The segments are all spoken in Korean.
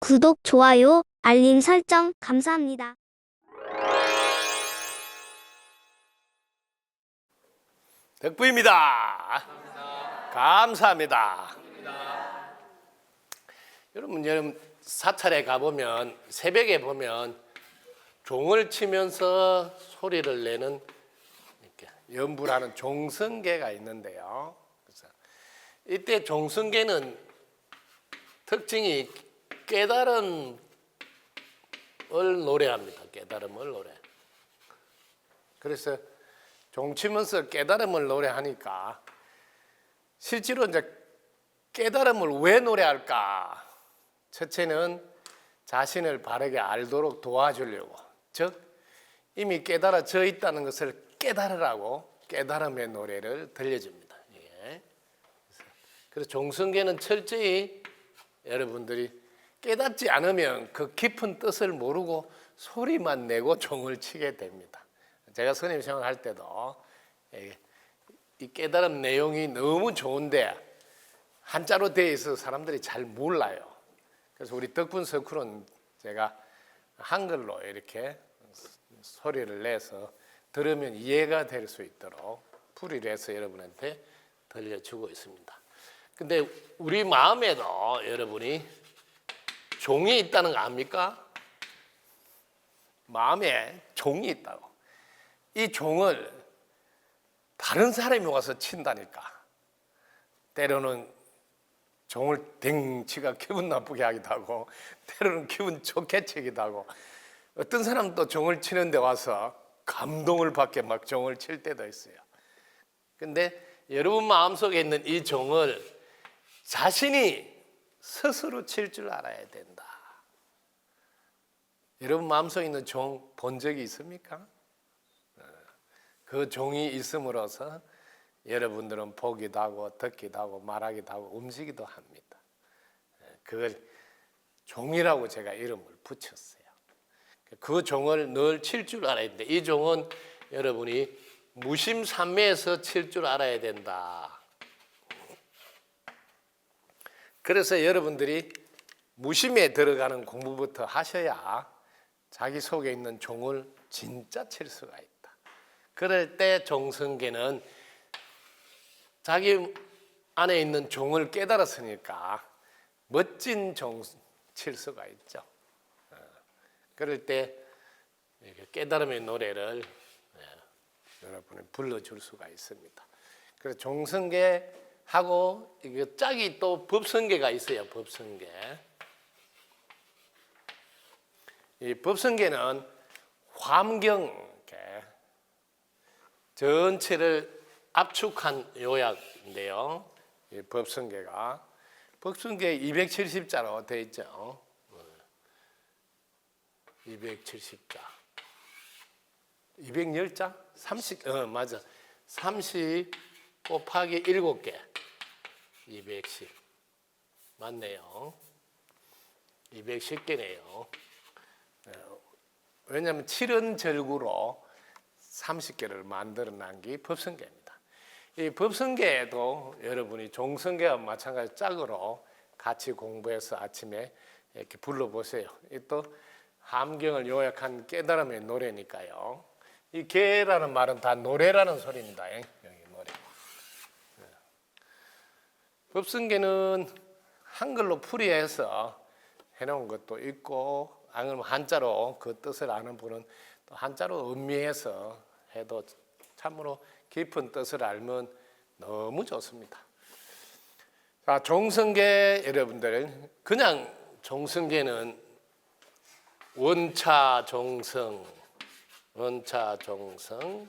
구독, 좋아요, 알림 설정 감사합니다. 덕부입니다. 감사합니다. 여러분, 여러분 사찰에 가보면 새벽에 보면 종을 치면서 소리를 내는 연부라는 종성계가 있는데요. 그래서 이때 종성계는 특징이 깨달음을 노래합니다. 깨달음을 노래. 그래서 종치면서 깨달음을 노래하니까 실제로 이제 깨달음을 왜 노래할까? 첫째는 자신을 바르게 알도록 도와주려고, 즉 이미 깨달아져 있다는 것을 깨달으라고 깨달음의 노래를 들려줍니다. 예. 그래서- 종성계는 철저히 여러분들이 깨닫지 않으면 그 깊은 뜻을 모르고 소리만 내고 종을 치게 됩니다. 제가 선임 생활할 때도 이- 이 깨달음 내용이 너무 좋은데 한자로 되어 있어서 사람들이 잘 몰라요. 그래서 우리 덕분 서쿨은 제가 한글로 이렇게 소리를 내서 들으면 이해가 될 수 있도록 풀이를 해서 여러분한테 들려주고 있습니다. 근데 우리 마음에도 여러분이 종이 있다는 거 압니까? 마음에 종이 있다고. 이 종을 다른 사람이 와서 친다니까. 때로는 종을 댕치가 기분 나쁘게 하기도 하고, 때로는 기분 좋게 치기도 하고, 어떤 사람은 또 종을 치는데 와서 감동을 받게 막 종을 칠 때도 있어요. 근데 여러분 마음속에 있는 이 종을 자신이 스스로 칠 줄 알아야 된다. 여러분 마음속에 있는 종 본 적이 있습니까? 그 종이 있음으로써 여러분들은 보기도 하고 듣기도 하고 말하기도 하고 움직이기도 합니다. 그걸 종이라고 제가 이름을 붙였어요. 그 종을 늘 칠 줄 알아야 되는데 이 종은 여러분이 무심산매에서 칠 줄 알아야 된다. 그래서 여러분들이 무심에 들어가는 공부부터 하셔야 자기 속에 있는 종을 진짜 칠 수가 있다. 그럴 때 종성계는 자기 안에 있는 종을 깨달았으니까 멋진 종 칠 수가 있죠. 어, 그럴 때 깨달음의 노래를 예, 여러분이 불러줄 수가 있습니다. 그래서 종성계 하고 이게 짝이 또 법성계가 있어요. 법성계. 이 법성계는 환경 이렇게 전체를 압축한 요약인데요. 이 법성계가 법성계 270자로 되어 있죠. 270자. 210자? 30, 어, 맞아. 30 곱하기 7개. 210. 맞네요. 210개네요. 왜냐하면 7은 절구로 30개를 만들어 난게 법성계입니다. 이 법성계에도 여러분이 종성계와 마찬가지 짝으로 같이 공부해서 아침에 이렇게 불러보세요. 이또 함경을 요약한 깨달음의 노래니까요. 이 개라는 말은 다 노래라는 소리입니다. 여기 노래. 네. 법성계는 한글로 풀이해서 해놓은 것도 있고 아니면 한자로 그 뜻을 아는 분은 또 한자로 음미해서 해도 참으로 깊은 뜻을 알면 너무 좋습니다. 자, 종성계 여러분들 그냥 종성계는 원차 종성, 원차 종성,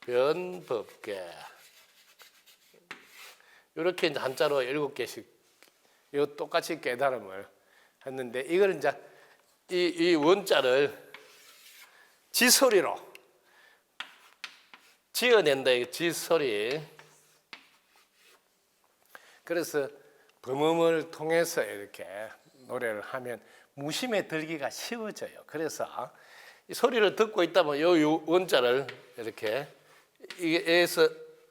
변법계 이렇게 한자로 일곱 개씩 이거 똑같이 깨달음을 했는데 이걸 이제 이, 이 원자를 지소리로 지어낸다 이 지소리 그래서 범음을 통해서 이렇게 노래를 하면 무심에 들기가 쉬워져요. 그래서 이 소리를 듣고 있다면 요, 요 원자를 이렇게 이게에서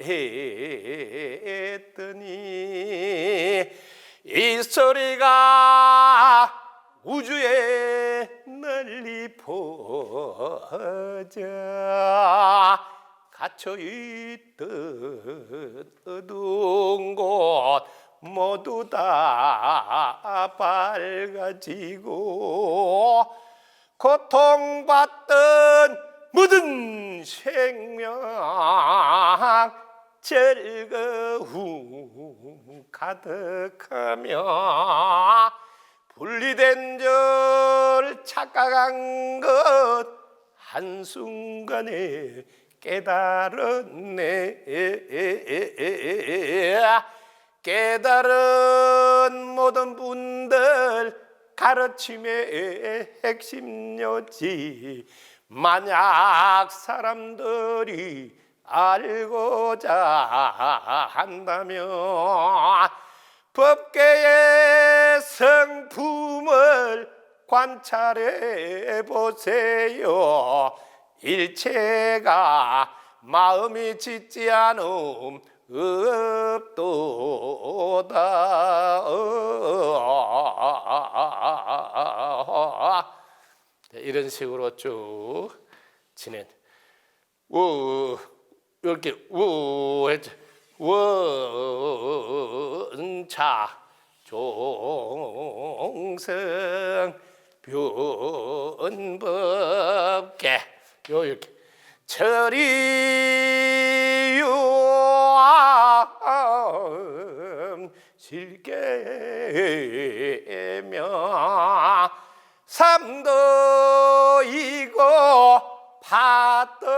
했더니 이 소리가 우주에 널리 퍼져 갇혀 있던 어두운 곳 모두 다 밝아지고 고통받던 모든 생명 즐거움 가득하며 분리된 줄 착각한 것 한순간에 깨달았네. 깨달은 모든 분들 가르침의 핵심 요지. 만약 사람들이 알고자 한다면 법계의 성품을 관찰해 보세요. 일체가 마음이 짓지 않음 없도다. 네, 이런 식으로 쭉 진행. 우 이렇게 우 했죠. 원차 종성 변법계 요 이렇게 철이유암 실계며 삼도이고 파도산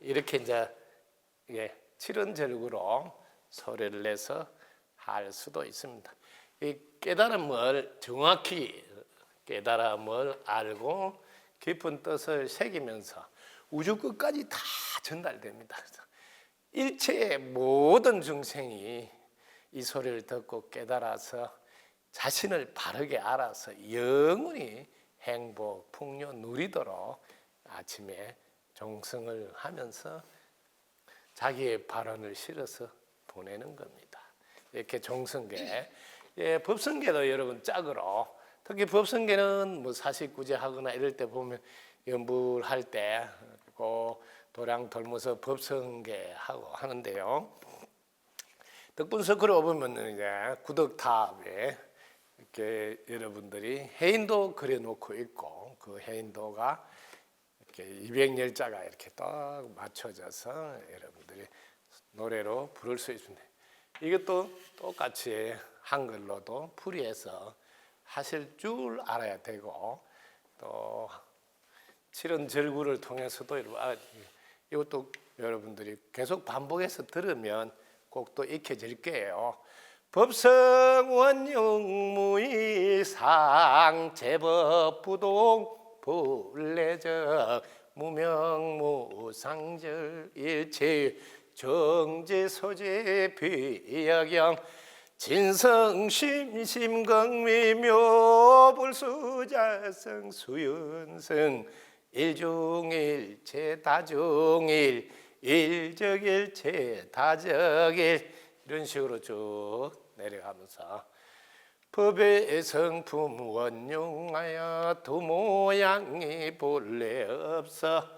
이렇게 이제 예, 칠은절구로 소리를 내서 할 수도 있습니다. 이 깨달음을 정확히 깨달음을 알고 깊은 뜻을 새기면서 우주 끝까지 다 전달됩니다. 일체의 모든 중생이 이 소리를 듣고 깨달아서 자신을 바르게 알아서 영원히 행복, 풍요 누리도록 아침에 종성을 하면서 자기의 발언을 실어서 보내는 겁니다. 이렇게 종성계, 예, 법성계도 여러분 짝으로 특히 법성계는 뭐 사식구제 하거나 이럴 때 보면 연불할 때그 도량 돌면서 법성계 하고 하는데요. 덕분 서클에 보면 이제 구덕탑에 이렇게 여러분들이 해인도 그려놓고 있고 그 해인도가 이렇게 200열자가 이렇게 딱 맞춰져서 여러분들이 노래로 부를 수 있습니다. 이것도 똑같이 한글로도 풀이해서 하실 줄 알아야 되고 또 칠은 절구를 통해서도 이것도 여러분들이 계속 반복해서 들으면 꼭 또 익혀질 거예요. 법성원 용무이상 제법부동 불례적 무명무상절 일체 정제소재 비약영 진성심심광미묘 불수자성 수연성 일중일체 다중일 일적일체 다적일 이런 식으로 쭉 내려가면서 법의 성품 원용하여 두 모양이 본래 없어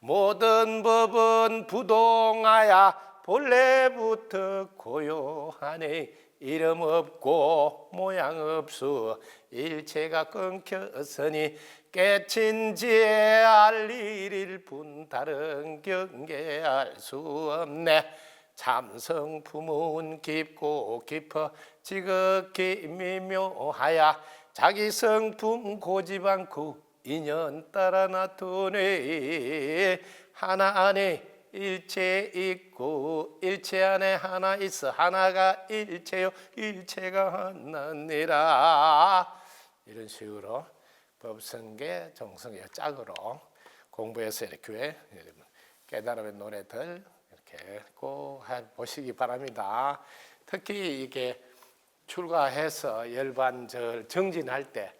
모든 법은 부동하여 본래부터 고요하네 이름 없고 모양 없수 일체가 끊겼으니 깨친 지에 알 일일 뿐 다른 경계할 수 없네 참성 품은 깊고 깊어 지극히 미묘하야. 자기 성품 고집 않고 인연 따라 놔두네 하나 안에 일체 있고 일체 안에 하나 있어. 하나가 일체요 일체가 하나니라. 이런 식으로 법성계, 정성계 짝으로 공부해서 이렇게 깨달음의 노래들 이렇게 꼭해 보시기 바랍니다. 특히 이게 출가해서 열반절 정진할 때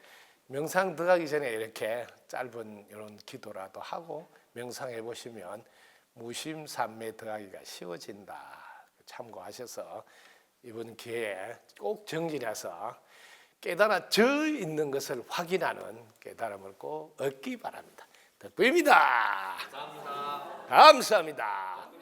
명상 들어가기 전에 이렇게 짧은 이런 기도라도 하고 명상해 보시면 무심 삼매 들어가기가 쉬워진다. 참고하셔서 이번 기회에 꼭 정진해서 깨달아져 있는 것을 확인하는 깨달음을 꼭 얻기 바랍니다. 덕분입니다. 감사합니다. 감사합니다.